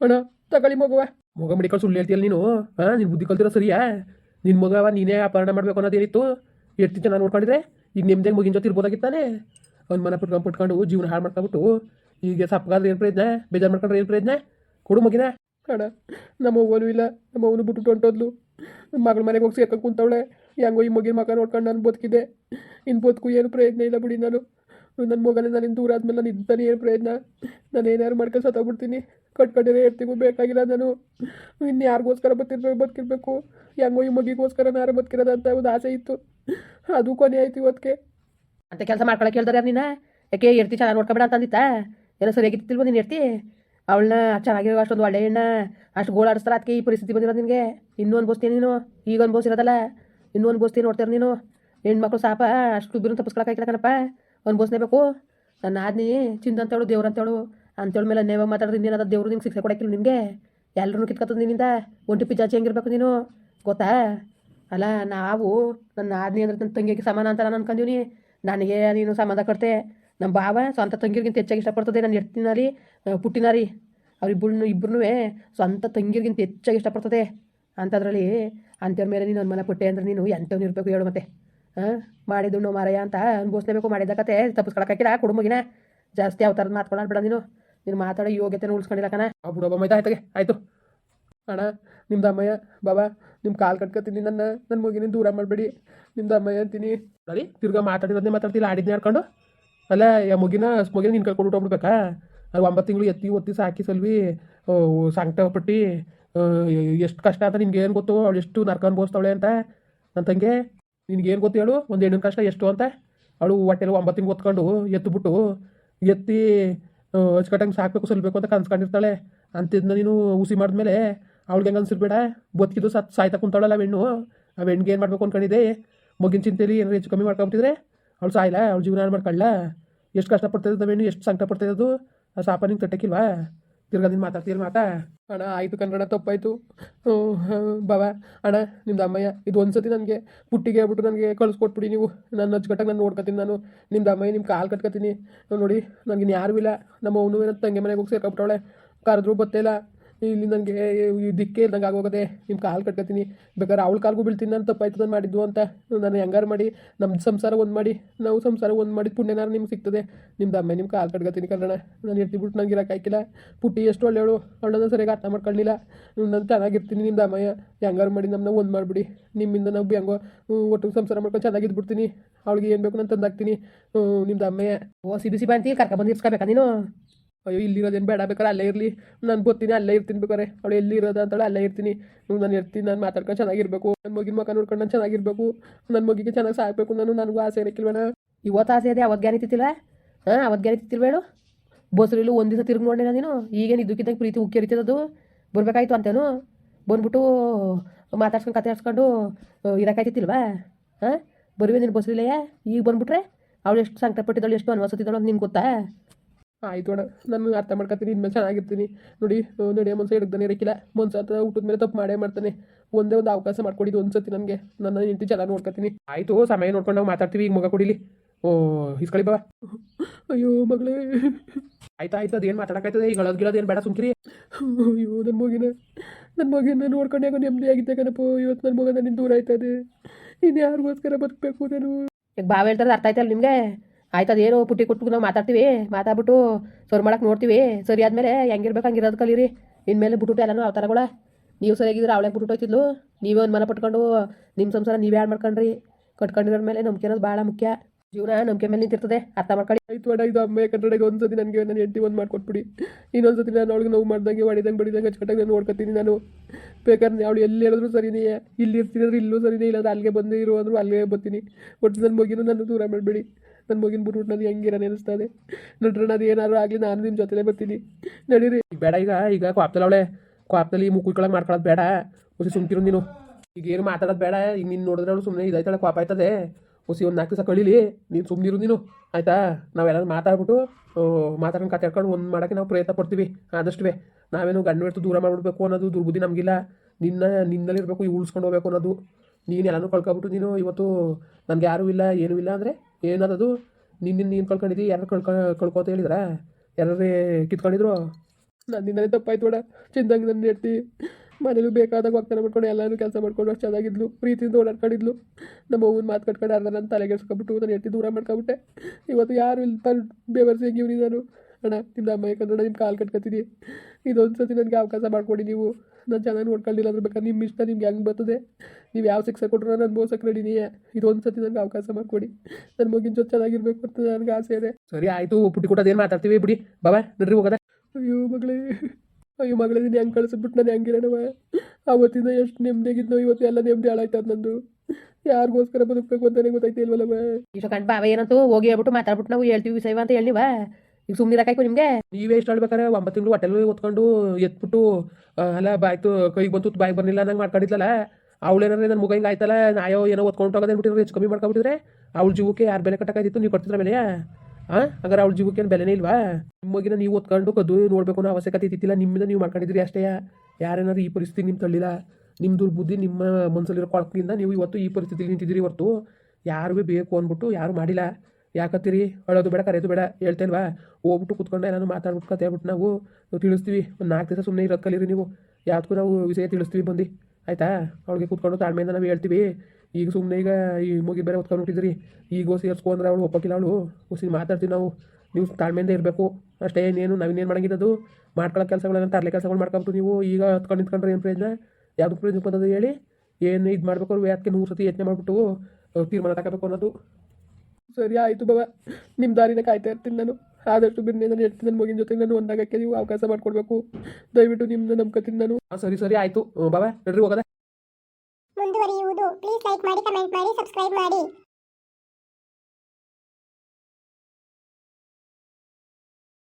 ಅಣ್ಣ ತಗಳಿ ಮಗುವ. ಮಗ ಮಡಿಕೊಂಡು ಸುಳ್ಳು ಹೇಳ್ತೀಯಲ್ಲ ನೀನು? ಹಾಂ ನೀನು ಬುದ್ಧಿ ಕಲ್ತಿರೋ ಸರಿಯಾ? ನಿನ್ನ ಮಗವ ನೀನೇ ಅಪಹರಣ ಮಾಡಬೇಕು ಅನ್ನೋದೇನಿತ್ತು ಎಷ್ಟು ಚೆನ್ನಾಗಿ ನೋಡ್ಕೊಂಡಿದ್ರೆ? ಈಗ ನಿಮ್ದೇ ಮಗಿನ ಜೊತೆ ಇರ್ಬೋದಾಗಿತ್ತಾನೆ? ಅವ್ನು ಮನೆ ಪುಟ್ಕೊಂಡು ಪುಟ್ಕೊಂಡು ಜೀವನ ಹಾಳು ಮಾಡ್ಕೊಂಬಿಟ್ಟು ಈಗ ಸಪ್ಪಗಾದ್ರೆ ಏನು ಪ್ರಯತ್ನ? ಬೇಜಾರು ಮಾಡ್ಕೊಂಡ್ರೆ ಏನು ಪ್ರಯತ್ನ? ಕೊಡು ಮಗಿನ. ಅಣ್ಣ, ನಮ್ಮ ಅವ್ವನೂ ಇಲ್ಲ. ನಮ್ಮ ಅವನು ಬಿಟ್ಟು ಹೊಂಟೋದ್ಲು. ಮಗಳ ಮನೆಗೆ ಹೋಗಿ ಸೇರ್ಕೊಂಡು ಕುಂತವಳೆ. ಹೆಂಗೋ ಈ ಮಗಿನ ಮಗ ನೋಡ್ಕೊಂಡು ನಾನು ಬದುಕಿದ್ದೆ ಇನ್ನು ಬದುಕು ಏನು ಪ್ರಯತ್ನ ಇಲ್ಲ ಬಿಡಿ ನಾನು. ನನ್ನ ಮಗನೇ ನಾನು ದೂರ ಆದ್ಮೇಲೆ ನಾನು ಇದ್ದಾನೆ ಏನು ಪ್ರಯತ್ನ. ನಾನು ಏನಾರು ಮಾಡ್ಕೊಂಡು ಸತ್ತೋಗ್ಬಿಡ್ತೀನಿ. ಕಟ್ಕೊಂಡಿರೋ ಇರ್ತೀವಿ ಬೇಕಾಗಿಲ್ಲ ನಾನು. ಇನ್ನು ಯಾರಿಗೋಸ್ಕರ ಬತ್ತಿರ್ಬೇಕು ಬದುಕಿರ್ಬೇಕು. ಹೆಂಗೋ ಈ ಮಗಿಗೋಸ್ಕರ ನಾರು ಬದುಕಿರೋದು ಅಂತ ಒಂದು ಆಸೆ ಇತ್ತು. ಅದು ಕೊನೆ ಆಯ್ತು ಇವತ್ತಿಗೆ ಅಂತ ಕೆಲಸ ಮಾಡ್ಕೊಳಕ್ಕೆ ಹೇಳ್ದಾರ ನೀನು? ಯಾಕೆ ಇರ್ತಿ ಚೆನ್ನಾಗಿ ನೋಡ್ಕೊಬೇಡ ಅಂತಂದಿತ್ತಾ ಏನೋ ಸರಿಯಾಗಿತ್ತಿಲ್ವ ನೀನು ಇರ್ತಿ ಅವಳನ್ನ ಚೆನ್ನಾಗಿರೋ ಅಷ್ಟೊಂದು ಒಳ್ಳೆ ಹೆಣ್ಣ, ಅಷ್ಟು ಗೋಳಾಡಿಸ್ತಾರ ಅದಕ್ಕೆ ಈ ಪರಿಸ್ಥಿತಿ ಬಂದಿರೋದು ನಿನಗೆ. ಇನ್ನೂ ಅನ್ಭವಿಸ್ತೀನಿ ನೀನು. ಈಗ ಅನ್ಭವಿಸಿರೋದಲ್ಲ ಇನ್ನೂ ಅನ್ಭವಿಸ್ತೀನಿ ನೋಡ್ತೀರ ನೀನು? ಹೆಣ್ಮಕ್ಳು ಸಾಪ, ಅಷ್ಟು ಬಿರು ತಪ್ಪಿಸ್ಕೊಳಕ್ಕಾಗಿಲ್ಲ ಕಣಪ್ಪ. ಅನ್ಬೋಸ್ಲೇಬೇಕು ನನ್ನ ಆದ್ನಿ ಚಿಂದ ಅಂತೇಳು ದೇವ್ರು ಅಂತೇಳು ಅಂತೇಳ ಮೇಲೆ ನೇವ ಮಾತಾಡಿದ್ರೆ ಇನ್ನೇನಾದ ದೇವ್ರು ನಿಂಗೆ ಶಿಕ್ಷೆ ಕೊಡಕ್ಕಿಲ್ಲ ನಿಮಗೆ. ಎಲ್ಲರೂ ಕಿತ್ಕೊತದ ನಿನ್ನಿಂದ ಒಂಟಿ ಪಿಜಾಚಿ ಹೆಂಗಿರ್ಬೇಕು ನೀನು. ಗೊತ್ತಾ? ಅಲ್ಲ, ನಾವು ನನ್ನ ಆದ್ನಿ ಅಂದ್ರೆ ನನ್ನ ತಂಗಿಗೆ ಸಮಾನ ಅಂತ ನಾನು ಅನ್ಕೊಂಡೀನಿ ನನಗೆ ನೀನು ಸಮಾನ ಕಟ್ತೆ ನಮ್ಮ ಭಾವ ಸ್ವಂತ ತಂಗಿರ್ಗಿಂತ ಹೆಚ್ಚಾಗಿ ಇಷ್ಟಪಡ್ತದೆ ನಾನು ಎಡ್ತಿನಾರಿ ಪುಟ್ಟಿನಾರಿ ಅವ್ರಿಬ್ಬರನ್ನು ಇಬ್ಬರೂ ಸ್ವಂತ ತಂಗಿರ್ಗಿಂತ ಹೆಚ್ಚಾಗಿ ಇಷ್ಟಪಡ್ತದೆ. ಅಂಥದ್ರಲ್ಲಿ ಅಂಥವ್ರ ಮೇಲೆ ನೀನು ಅನುಮಾನ ಕೊಟ್ಟೆ ಅಂದ್ರೆ ನೀನು ಎಂಥವ್ನು ಇರಬೇಕು ಹೇಳು ಮತ್ತೆ. ಮಾಡಿದ್ದು ಮಾರಯ್ಯ ಅಂತ ಅನ್ಭವಿಸ್ಲೇಬೇಕು ಮಾಡಿದ ಕತೆ. ತಪ್ಪಿಸ್ಕೊಳಕ್ಕಾಗಿಲ್ಲ ಕುಡುಮಗಿನ. ಜಾಸ್ತಿ ಯಾವ ಥರದ ಮಾತ್ಕೊಳ್ಳೋಣ ನೀನು. ನೀನು ಮಾತಾಡೋ ಯೋಗ್ಯತೆನ ಉಳಿಸ್ಕೊಂಡಿಲ್ಲ ಕಣ. ಆ ಬಿಡೋಬ ಮೈದ ಆಯ್ತಾಗೆ? ಆಯಿತು. ಅಣ್ಣ, ನಿಮ್ದು ಅಮ್ಮಯ್ಯ, ಬಾಬಾ ನಿಮ್ಮ ಕಾಲು ಕಟ್ಕೊತೀನಿ ನನ್ನ ನನ್ನ ಮಗಿನ ದೂರ ಮಾಡಬೇಡಿ. ನಿಮ್ದು ಅಮ್ಮಯ್ಯ ಅಂತೀನಿ. ನೋಡಿ ತಿರ್ಗಾ ಮಾತಾಡಿರೋದನ್ನೇ ಮಾತಾಡ್ತಿಲ್ಲ ಆಡಿದ್ನೇ ಆಡ್ಕೊಂಡು ಅಲ್ಲ, ಯ ಮಗಿನ ಮಗಿನ ನಿನ್ನ ಕಳ್ಕೊಂಡು ಹೋಗ್ಬಿಡ್ಬೇಕಾ? ಅದು ಒಂಬತ್ತು ತಿಂಗಳು ಎತ್ತಿ, ಒತ್ತಿ ಸಾಕಿ ಸಲ್ವಿ ಪಟ್ಟಿ ಎಷ್ಟು ಕಷ್ಟ ಅಂತ ನಿಮ್ಗೆ ಏನು ಗೊತ್ತು? ಅವಳು ಎಷ್ಟು ನರ್ಕ ಅನ್ಭವಿಸ್ತಾವಳೆ ಅಂತ? ನನ್ನ ತಂಗೆ? ನಿನ್ಗೇನು ಗೊತ್ತು ಹೇಳು? ಒಂದು ಹೆಣ್ಣಿನ ಕಷ್ಟ ಎಷ್ಟು ಅಂತ? ಅವಳು ಹೊಟ್ಟೆಲಿ ಒಂಬತ್ತು ಒತ್ಕೊಂಡು ಎತ್ತುಬಿಟ್ಟು ಎತ್ತಿ ಅಚ್ಚುಕಟ್ಟಂಗೆ ಸಾಕಬೇಕು, ಸಲ್ಬೇಕು ಅಂತ ಕನ್ಸ್ಕೊಂಡಿರ್ತಾಳೆ. ಅಂತಿದ್ನ ನೀನು ಉಸಿ ಮಾಡಿದ್ಮೇಲೆ ಅವಳಿಗೆ ಹೆಂಗೆ ಅನ್ಸಿರ್ಬೇಡ ಬದುಕಿದ್ದು ಸತ್ ಸಾಯ್ತಾ ಕುಂತಾಳಲ್ಲ ಹೆಣ್ಣು. ಆ ಹೆಣ್ಣಿಗೆ ಏನು ಮಾಡಬೇಕು ಅಂದ್ಕೊಂಡಿದ್ದೆ ಮಗಿನ ಚಿಂತೆಲಿ ಏನಾರು ಹೆಚ್ಚು ಕಮ್ಮಿ ಮಾಡ್ಕೊಬಿಟ್ಟಿದ್ರೆ ಅವಳು ಸಾಯಿಲ್ಲ ಅವಳು ಜೀವನ ಮಾಡ್ಕೊಳ್ಳ ಎಷ್ಟು ಕಷ್ಟಪಡ್ತಿದ್ದು ಹೆಣ್ಣು? ಎಷ್ಟು ಸಂಕಟ ಪಡ್ತಿದ್ದು ಆ ಸಾಪ ನಿಂಗೆ ತಟ್ಟಕ್ಕಿಲ್ವಾ ತಿರ್ಗಾ ನೀನು ಮಾತಾಡ್ತೀರಿ ಮಾತಾ? ಅಣ್ಣ, ಆಯಿತು ಕನ್ನಡ ತಪ್ಪಾಯಿತು. ಬಾವ ಅಣ್ಣ, ನಿಮ್ದು ಅಮ್ಮಯ್ಯ, ಇದು ಒಂದ್ಸತಿ ನನಗೆ ಪುಟ್ಟಿಗೆ ಹೇಳ್ಬಿಟ್ಟು ನನಗೆ ಕಳಿಸ್ಕೊಟ್ಬಿಡಿ ನೀವು. ನನ್ನ ಅಚ್ಚುಕಟ್ಟಾಗಿ ನಾನು ನೋಡ್ಕೊತೀನಿ ನಾನು. ನಿಮ್ದು ಅಮ್ಮಯ್ಯ ನಿಮ್ಮ ಕಾಲು ಕಟ್ಕೊತೀನಿ. ನೋಡಿ ನನಗೆ ಯಾರೂ ಇಲ್ಲ. ನಮ್ಮ ಅವನು ಏನಂತ ತಂಗಿ ಮನೆಗೆ ಹೋಗಿ ಸೇರ್ಕೊಬಿಟ್ಟವಳೆ. ಕರೆದ್ರು ಬತ್ತಿಲ್ಲ ಇಲ್ಲಿ ನನಗೆ ದಿಕ್ಕೇ ಇದ್ದಂಗೆ ಆಗೋಗದೆ ನಿಮ್ಮ ಕಾಲು ಕಟ್ಕೊತೀನಿ. ಬೇಕಾದ್ರೆ ಅವಳ ಕಾಲ್ಗೂ ಬೀಳ್ತೀನಿ ನಾನು ತಪ್ಪಾಯ್ತದ ಮಾಡಿದ್ದು ಅಂತ ನಾನು ಹೆಂಗಾರು ಮಾಡಿ ನಮ್ಮ ಸಂಸಾರ ಒಂದು ಮಾಡಿ, ನಾವು ಸಂಸಾರ ಒಂದು ಮಾಡಿ ಪುಣ್ಯನಾರು ನಿಮ್ಗೆ ಸಿಗ್ತದೆ. ನಿಮ್ದು ಅಮ್ಮ ನಿಮ್ಮ ಕಾಲು ಕಟ್ಕೊತೀನಿ ಕನ್ನಡ ನಾನು ಇರ್ತಿಬಿಟ್ಟು ನಂಗೆ ಇರೋಕ್ಕಾಯ್ಕಿಲ್ಲ ಪುಟ್ಟಿ ಎಷ್ಟು ಒಳ್ಳೆಯವಳು. ಅವಳನ್ನ ಸರಿಯಾಗಿ ಅರ್ಥ ಮಾಡ್ಕೊಳ್ಳಿಲ್ಲ ನಾನು ಚೆನ್ನಾಗಿರ್ತೀನಿ ನಿಮ್ದು ಅಮ್ಮಯ್ಯ. ಹೆಂಗಾರು ಮಾಡಿ ನಮ್ಮನ್ನ ಒಂದು ಮಾಡಿಬಿಡಿ. ನಿಮ್ಮಿಂದ ನಾವು ಹೆಂಗೋ ಒಟ್ಟಿಗೆ ಸಂಸಾರ ಮಾಡ್ಕೊಂಡು ಚೆನ್ನಾಗಿದ್ಬಿಡ್ತೀನಿ ಅವಳಿಗೆ ಏನು ಬೇಕು ನಾನು ತಂದಾಕ್ತೀನಿ. ನಿಮ್ದು ಅಮ್ಮಯ್ಯ. ಓ ಸಿ ಬಿ ಸಿ ಬಂತಿ ಬಂದು ಇರ್ಸ್ಕೋಬೇಕಾ ನೀನು? ಅಯ್ಯೋ ಇಲ್ಲಿರೋದೇನು ಬೇಡ ಬೇಕಾದ್ರೆ ಅಲ್ಲೇ ಇರಲಿ. ನಾನು ಬರ್ತೀನಿ, ಅಲ್ಲೇ ಇರ್ತೀನಿ ಬೇಕಾರೆ. ಅವಳು ಎಲ್ಲಿ ಇರೋದು ಅಂತಾಳೆ ಅಲ್ಲೇ ಇರ್ತೀನಿ. ನಾನು ಇರ್ತೀನಿ, ನಾನು ಮಾತಾಡ್ಕೊಂಡು ಚೆನ್ನಾಗಿರ್ಬೇಕು. ನನ್ನ ಮಗಿನ ಮಕ್ಕ ನೋಡ್ಕೊಂಡು ನಾನು ಚೆನ್ನಾಗಿರ್ಬೇಕು. ನನ್ನ ಮಗಿಗೆ ಚೆನ್ನಾಗಿ ಸಾಕಬೇಕು ನಾನು ನನಗೂ ಆಸೆ ಇರಕ್ಕಿಲ್ವಣ ಇವತ್ತು ಆಸೆ ಅದೇ ಅವತ್ತು ಗ್ಯಾನಿತಿತ್ತಿಲ್ಲ ಹಾಂ, ಅವತ್ತು ಗ್ಯಾನಿತಿತ್ತಿಲ್ಬೇಡು ಬಸ್ರಿಲು ಒಂದು ದಿವಸ ತಿರುಗಿ ನೋಡಿ ನೀನು? ಈಗೇನು ಇದಕ್ಕಿಂತ ಪ್ರೀತಿ ಉಕ್ಕಿ ಅದು? ಬರಬೇಕಾಯ್ತು ಅಂತೇನು? ಬಂದ್ಬಿಟ್ಟು ಮಾತಾಡ್ಸ್ಕೊಂಡು, ಕತೆ ಆಡ್ಸ್ಕೊಂಡು ಇರೋಕ್ಕಾಯ್ತಿತ್ತಿಲ್ವಾ ಹಾಂ, ಬರುವೆ ನೀನು ಬಸ್ರಿಲ್ಲಯ್ಯ ಈಗ ಬಂದ್ಬಿಟ್ರೆ? ಅವಳು ಎಷ್ಟು ಸಂಕಟ ಪಟ್ಟಿದ್ದಾಳು ಎಷ್ಟು ಅನ್ವಸತಿದ್ದಾಳು ಅಂತ ನಿನ್ಗೆ ಗೊತ್ತಾ? ಆಯಿತು ಅಣ್ಣ. ನಾನು ಅರ್ಥ ಮಾಡ್ಕೊತೀನಿ ಇನ್ಮೇಲೆ ಚೆನ್ನಾಗಿರ್ತೀನಿ. ನೋಡಿ ನೋಡಿ ಮನ್ಸ ಹಿಡ್ದಾನೆ ಇರಕ್ಕಿಲ್ಲ ಮನ್ಸ ಹತ್ರ ಊಟದ ಮೇಲೆ ತಪ್ಪು ಮಾಡೇ ಮಾಡ್ತಾನೆ. ಒಂದೇ ಒಂದು ಅವಕಾಶ ಮಾಡ್ಕೊಡಿದ್ದು ಒಂದ್ಸತಿ ನನಗೆ. ನನ್ನ ಹೆಂಡತಿ ಚೆನ್ನಾಗಿ ನೋಡ್ಕೊತೀನಿ. ಆಯಿತು ಸಮಯ ನೋಡ್ಕೊಂಡು ನಾವು ಮಾತಾಡ್ತೀವಿ ಈಗ ಮಗ ಕೊಡಿಲಿ. ಓ ಇಸ್ಕೊಳ್ಳಿ ಬಾ ಅಯ್ಯೋ ಮಗಳೇ. ಆಯ್ತು ಆಯ್ತು ಅದೇನು ಮಾತಾಡೋಕ್ಕಾಯ್ತದೆ? ಈಗ ಹೇಳೋದು ಗಿಳೋದು ಏನು ಬೇಡ ಸುಮ್ಕಿರಿ. ಅಯ್ಯೋ ನನ್ನ ಮಗಿನ. ನನ್ನ ಮಗಿನ ನೋಡ್ಕೊಂಡಾಗ ನೆಮ್ಮದಿ ಆಗಿದ್ದೆ ಕಣಪ್ಪ. ಇವತ್ತು ನನ್ನ ಮಗ ನನ್ನಿಂದ ದೂರ ಆಯ್ತದೆ. ಇನ್ನು ಯಾರಿಗೋಸ್ಕರ ಬದುಕಬೇಕು ನಾನು? ಈಗ ಬಾವ ಹೇಳ್ತಾರೆ ಅರ್ಥ ಆಯ್ತಲ್ಲ ನಿಮಗೆ? ಆಯ್ತು, ಅದೇನು ಪುಟ್ಟಿ ಕೊಟ್ಟು ನಾವು ಮಾತಾಡ್ತೀವಿ. ಮಾತಾಡ್ಬಿಟ್ಟು ಸರ್ ಮಾಡಕ್ಕೆ ನೋಡ್ತೀವಿ. ಸರಿ ಆದಮೇಲೆ ಹೆಂಗಿರ್ಬೇಕು ಹಂಗಿರೋದು ಕಲೀರಿ. ಇನ್ಮೇಲೆ ಬಿಟ್ಬಿಟ್ಟು ಎಲ್ಲನೂ ಅವತಾರಗಳ. ನೀವು ಸರಿಯಾಗಿದ್ರೆ ಅವಳೆ ಬಿಟ್ಬಿಟ್ಟು ಹೋಯ್ತಿದ್ಲು. ನೀವೇ ಒಂದು ಮನ ಪಟ್ಕೊಂಡು ನಿಮ್ಮ ಸಂಸಾರ ನೀವೇ ಆಡ್ ಮಾಡ್ಕೊಂಡ್ರಿ. ಕಟ್ಕೊಂಡಿರೋ ಮೇಲೆ ನಂಬಿಕೆ ಅನ್ನೋದು ಭಾಳ ಮುಖ್ಯ. ಜೀವನ ನಂಬಿಕೆ ಮೇಲೆ ನಿಂತಿರ್ತದೆ. ಅರ್ಥ ಮಾಡ್ಕೊಳ್ಳಿ. ಆಯ್ತು ಮಾಡ ಇದು ಅಮ್ಮ ಕನ್ನಡಗೆ ಒಂದ್ಸತಿ ನನಗೆ ನನ್ನ ಹೆಂಡತಿ ಒಂದು ಮಾಡ್ಕೊಟ್ಬಿಡಿ. ಇನ್ನೊಂದ್ಸತಿ ನಾನು ಅವಳಿಗೆ ನೋವು ಮಾಡ್ದಂಗೆ ಹೊಡಿದಂಗೆ ಬಡಿದಂಗೆ ಅಚ್ಚುಕಟ್ಟಾಗಿ ನಾನು ನೋಡ್ಕೊತೀನಿ ನಾನು. ಬೇಕಾದ್ರೆ ಅವಳು ಎಲ್ಲಿ ಹೇಳಿದ್ರು ಸರಿನೇ. ಇಲ್ಲಿ ಇರ್ತೀನಿ ಇಲ್ಲೂ ಸರಿನೇ. ಇಲ್ಲ ಅಲ್ಲಿಗೆ ಬಂದೇ ಇರು ಅಂದ್ರು ಅಲ್ಲಿಗೆ ಬರ್ತೀನಿ. ಒಟ್ಟು ನನ್ನ ಮಗಿನೂ ನಾನು ದೂರ ಮಾಡಬೇಡಿ. ನನ್ನ ಮಗಿನ ಬಿಟ್ಬಿಟ್ಟು ನನಗೆ ಹೆಂಗಿರ ಇದೆ ನೋಡ್ರಣ್ಣ ಅದು ಏನಾದ್ರು ಆಗಲಿ ನಾನು ನಿಮ್ಮ ಜೊತೆಲೇ ಬರ್ತೀನಿ. ನಡೀರಿ. ಬೇಡ ಈಗ ಈಗ ಕ್ವಾಪ್ತಲ್ಲ ಅವಳೆ. ಕ್ವಾಪ್ತಲ್ಲಿ ಮುಕ್ಕುಳ್ಕೊಳಗೆ ಮಾಡ್ಕೊಳ್ಳೋದು ಬೇಡ. ಹುಸಿ ಸುಮ್ತಿರು ನೀನು. ಈಗ ಏನು ಮಾತಾಡೋದು ಬೇಡ. ಈಗ ನೀನು ನೋಡಿದ್ರೆ ಅವಳು ಸುಮ್ಮನೆ ಇದಾಯ್ತಾಳೆ, ಕ್ವಾಪ ಆಯ್ತದೆ. ಹುಸಿ ಒಂದು ನಾಲ್ಕು ದಿವಸ ಕಳೀಲಿ. ನೀನು ಸುಮ್ಮನಿರು ನೀನು. ಆಯಿತಾ? ನಾವೆಲ್ಲರೂ ಮಾತಾಡ್ಬಿಟ್ಟು ಮಾತಾಡ್ಕೊಂಡು ಕತ್ತಾಡ್ಕೊಂಡು ಒಂದು ಮಾಡೋಕ್ಕೆ ನಾವು ಪ್ರಯತ್ನ ಪಡ್ತೀವಿ. ಆದಷ್ಟು ನಾವೇನು ಗಂಡು ಹಿಡ್ತು ದೂರ ಮಾಡಿಬಿಡ್ಬೇಕು ಅನ್ನೋದು ದುರ್ಬುದ್ಧಿ ನಮಗಿಲ್ಲ. ನಿನ್ನ ನಿನ್ನಲ್ಲಿರಬೇಕು ಉಳಿಸ್ಕೊಂಡು ಹೋಗ್ಬೇಕು ಅನ್ನೋದು. ನೀನು ಎಲ್ಲನೂ ಕಳ್ಕೊಬಿಟ್ಟು ನೀನು ಇವತ್ತು ನನಗೆ ಯಾರೂ ಇಲ್ಲ, ಏನೂ ಇಲ್ಲ ಅಂದರೆ ಏನದದು? ನಿನ್ನಿಂದ ನೀನು ಕಳ್ಕೊಂಡಿದ್ದಿ? ಯಾರು ಕಳ್ಕೊ ಕಳ್ಕೊತ ಹೇಳಿದ್ರಾ? ಯಾರೇ ಕಿತ್ಕೊಂಡಿದ್ರು? ನನ್ನಿಂದಲೇ ತಪ್ಪಾಯ್ತು ಬೇಡ ಚೆಂದಾಗಿ ನನ್ನ ಹೇಳ್ತಿ ಮನೇಲೂ ಬೇಕಾದಾಗ ಹೋಗ್ತಾನೆ ಮಾಡ್ಕೊಂಡು ಎಲ್ಲರೂ ಕೆಲಸ ಮಾಡ್ಕೊಂಡು ಅಷ್ಟು ಚೆನ್ನಾಗಿದ್ಲು. ಪ್ರೀತಿಯಿಂದ ಓಡಾಡ್ಕೊಂಡಿದ್ಲು. ನಮ್ಮ ಅವ್ವನ ಮಾತು ಕಟ್ಕೊಂಡು ಅರ್ಧ ನನ್ನ ತಲೆಗೆಡ್ಸ್ಕೊಬಿಟ್ಟು ನನ್ನ ಹೆಂಡ್ತಿ ದೂರ ಮಾಡ್ಕೊಬಿಟ್ಟೆ. ಇವತ್ತು ಯಾರು ಇಲ್ಲಿ ಪರ್ ಬೇವರ್ಸಿ ಹೆಂಗಿವ್ನಿ ನಾನು ಅಣ್ಣ ನಿಮ್ಮ ಅಮ್ಮ ಯಾಕಂದ್ರೆ ನಿಮ್ಮ ಕಾಲು ಕಟ್ಕೊತೀನಿ ಇದೊಂದು ಸತಿ ನನಗೆ ಅವಕಾಶ ಮಾಡ್ಕೊಡಿ ನೀವು. ನಾನು ಚೆನ್ನಾಗಿ ನೋಡ್ಕೊಂಡಿಲ್ಲ ಅಂದ್ರೆ ಬೇಕಾದ್ರೆ ನಿಮ್ಮ ಇಷ್ಟ ನಿಮ್ಗೆ ಹೆಂಗೆ ಬರ್ತದೆ? ನೀವು ಯಾವ ಶಿಕ್ಷೆ ಕೊಟ್ಟರು ನಾನು ಬೋಸಕ್ಕೆ ರೆಡಿನಿ ಇದೊಂದು ಸತಿ ನನಗೆ ಅವಕಾಶ ಮಾಡಿಕೊಡಿ. ನನ್ನ ಮಗಿನ ಜೊತೆ ಚೆನ್ನಾಗಿರ್ಬೇಕು ಅಂತ ನನಗೆ ಆಸೆ ಇದೆ. ಸರಿ ಆಯಿತು. ಪುಟ್ಟಿ ಏನು ಮಾತಾಡ್ತೀವಿ? ಬಿಡಿ. ಬಾಬಾ ನಡ್ರಿ ಹೋಗೋದ. ಅಯ್ಯೋ ಮಗಳೇ. ಅಯ್ಯೋ ಮಗಳೇ ನೀನು ಹೆಂಗೆ ಕಳಿಸ್ಬಿಟ್ಟು ನಾನು ಹೆಂಗಿರೋಣವ ಅವತ್ತಿಂದ ಎಷ್ಟು ನೆಮ್ಮದಿಗಿದ್ನೋ ಇವತ್ತು ಎಲ್ಲ ನೆಮ್ಮದಿ ಹಾಳಾಯ್ತದ ನಂದು. ಯಾರಿಗೋಸ್ಕರ ಬದುಕಬೇಕು ಅಂತಾನೆ ಇಲ್ವಲ್ಲ ಇಲ್ವಲ್ಲವ ಇಷ್ಟು ಕಂಡು ಬಾವ ಏನಂತೂ ಹೋಗಿ ಹೇಳ್ಬಿಟ್ಟು ಮಾತಾಡ್ಬಿಟ್ಟು ನಾವು ಹೇಳ್ತೀವಿ. ವಿಷಯವ ಅಂತ ಹೇಳಿವ ಈಗ ಸುಮ್ಮನೆ ಕಾಯ್ಕು ನಿಮಗೆ? ನೀವೇ ಎಷ್ಟು ಹೇಳ್ಬೇಕಾರೆ ಒಂಬತ್ತು ತಿಂಗಳು ಹೊಟ್ಟೆಲು ಓದ್ಕೊಂಡು ಎತ್ಬಿಟ್ಟು ಅಲ್ಲ ಬಾಯ್ತು ಕೈಗೆ ಬಂತು ಬಾಯ್ ಬರಲಿಲ್ಲ ನಂಗೆ ಮಾಡ್ಕೊಂಡಿದ್ಲಲ್ಲ ಅವಳೇನಾದ್ರೆ ನನ್ನ ಮುಗ ಆಯ್ತಲ್ಲ, ನಾಯೋ ಏನೋ ಓದ್ಕೊಂಡು ಹೋಗೋದೇ ಬಿಟ್ಟಿದ್ರೆ ಹೆಚ್ಚು ಕಮ್ಮಿ ಮಾಡ್ಕೊಬಿಟ್ಟಿದ್ರೆ ಅವಳ ಜೀವಕ್ಕೆ ಯಾರು ಬೆಲೆ ಕಟ್ಟಕ್ಕಾಗಿತ್ತು ನೀವು ಕೊಡ್ತಿದ್ರ ಮೇಲೆ ಹಾಂ ಹಂಗಾರೆ ಅವಳ ಜೀವಕ್ಕೆ ಏನು ಬೆಲೆನೇ ಇಲ್ವಾ? ನಿಮ್ಮಗಿನ ನೀವು ಓದ್ಕೊಂಡು ಕದ್ದು ನೋಡಬೇಕು ಅನ್ನೋ ಅವಶ್ಯಕತೆ ಇತ್ತಿಲ್ಲ ನಿಮ್ಮಿಂದ ನೀವು ಮಾಡ್ಕೊಂಡಿದ್ರಿ ಅಷ್ಟೇ. ಯಾರೇನಾದ್ರು ಈ ಪರಿಸ್ಥಿತಿ ನಿಮ್ಮ ತಳ್ಳಿಲ್ಲ. ನಿಮ್ಮ ದುರ್ಬುದ್ಧಿ ನಿಮ್ಮ ಮನಸ್ಸಲ್ಲಿರೋ ಕೊಳಕಿಂದ ನೀವು ಇವತ್ತು ಈ ಪರಿಸ್ಥಿತಿಲಿ ನಿಂತಿದ್ದೀರಿ ಹೊರತು. ಯಾರಿಗೂ ಬೇಕು ಅಂದ್ಬಿಟ್ಟು ಯಾರು ಮಾಡಿಲ್ಲ. ಯಾಕತ್ತೀರಿ? ಅಳೋದು ಬೇಡ, ಕರೆಯೋದು ಬೇಡ ಹೇಳ್ತೇಲ್ವಾ ಹೋಗ್ಬಿಟ್ಟು ಕುತ್ಕೊಂಡು ಏನಾದ್ರು ಮಾತಾಡ್ಬಿಟ್ಟು ಕತೆ ಹೇಳ್ಬಿಟ್ಟು ನಾವು ತಿಳಿಸ್ತೀವಿ. ಒಂದು ನಾಲ್ಕು ದಿವಸ ಸುಮ್ಮನೆ ಇರೋದು ಕಲೀರಿ ನೀವು. ಯಾವ್ದಕ್ಕೂ ನಾವು ವಿಷಯ ತಿಳಿಸ್ತೀವಿ ಬಂದು. ಆಯಿತಾ? ಅವಳಿಗೆ ಕುತ್ಕೊಂಡು ತಾಳ್ಮೆಯಿಂದ ನಾವು ಹೇಳ್ತೀವಿ. ಈಗ ಸುಮ್ಮನೆ ಈಗ ಈ ಮುಗಿ ಬೇರೆ ಹೊತ್ಕೊಂಡು ಬಿಟ್ಟಿದ್ರಿ ಈಗ ಸೇರಿಸ್ಕೊ ಅಂದ್ರೆ ಅವಳು ಒಪ್ಪಕ್ಕಿಲ್ಲ ಅವಳು. ಓಸಿ ಮಾತಾಡ್ತೀವಿ ನಾವು. ನೀವು ತಾಳ್ಮೆಯಿಂದ ಇರಬೇಕು. ಅಷ್ಟೇ ಏನೇನು ನಾವಿನ್ನೇನು ಮಾಡಂಗಿದ್ದದು ಮಾಡ್ಕೊಳ್ಳೋ ಕೆಲಸಗಳನ್ನ ತರಲೆ ಕೆಲಸಗಳು ಮಾಡ್ಕೊಂಬಿಟ್ಟು ನೀವು ಈಗ ಹತ್ಕೊಂಡು ನಿಂತ್ಕೊಂಡ್ರೆ ಏನು ಪ್ರಯೋಜನ? ಯಾವ್ದು ಪ್ರಯೋಜನ ಬಂದದ್ದು ಹೇಳಿ? ಏನು ಇದು ಮಾಡ್ಬೇಕು ಅದಕ್ಕೆ ನೂರು ಸತಿ ಯತ್ನೆ ಮಾಡಿಬಿಟ್ಟು ತೀರ್ಮಾನ ತಗೋಬೇಕು ಅನ್ನೋದು? ಸರಿ ಆಯಿತು ಬಾಬಾ. ನಿಮ್ಮ ದಾರಿನ ಕಾಯ್ತಾ ಇರ್ತೀನಿ ನಾನು. ಆದಷ್ಟು ಬಿನ್ನೆ ನಾನು ಹೇಳ್ತೀನಿ ನನ್ನ ಮಗಿನ ಜೊತೆ ನಾನು ಒಂದಾಗಕ್ಕೆ ನೀವು ಅವಕಾಶ ಮಾಡ್ಕೊಡ್ಬೇಕು. ದಯವಿಟ್ಟು ನಿಮ್ಮನ್ನ ನಂಬ್ಕೊತೀನಿ ನಾನು. ಹಾಂ ಸರಿ ಸರಿ ಆಯಿತು. ಬಾಬಾ ನಡ್ರಿ ಹೋಗದ? ಮುಂದುವರಿಯುವುದು. ಪ್ಲೀಸ್ ಲೈಕ್ ಮಾಡಿ ಕಮೆಂಟ್ ಮಾಡಿ ಸಬ್ಸ್ಕ್ರೈಬ್ ಮಾಡಿ.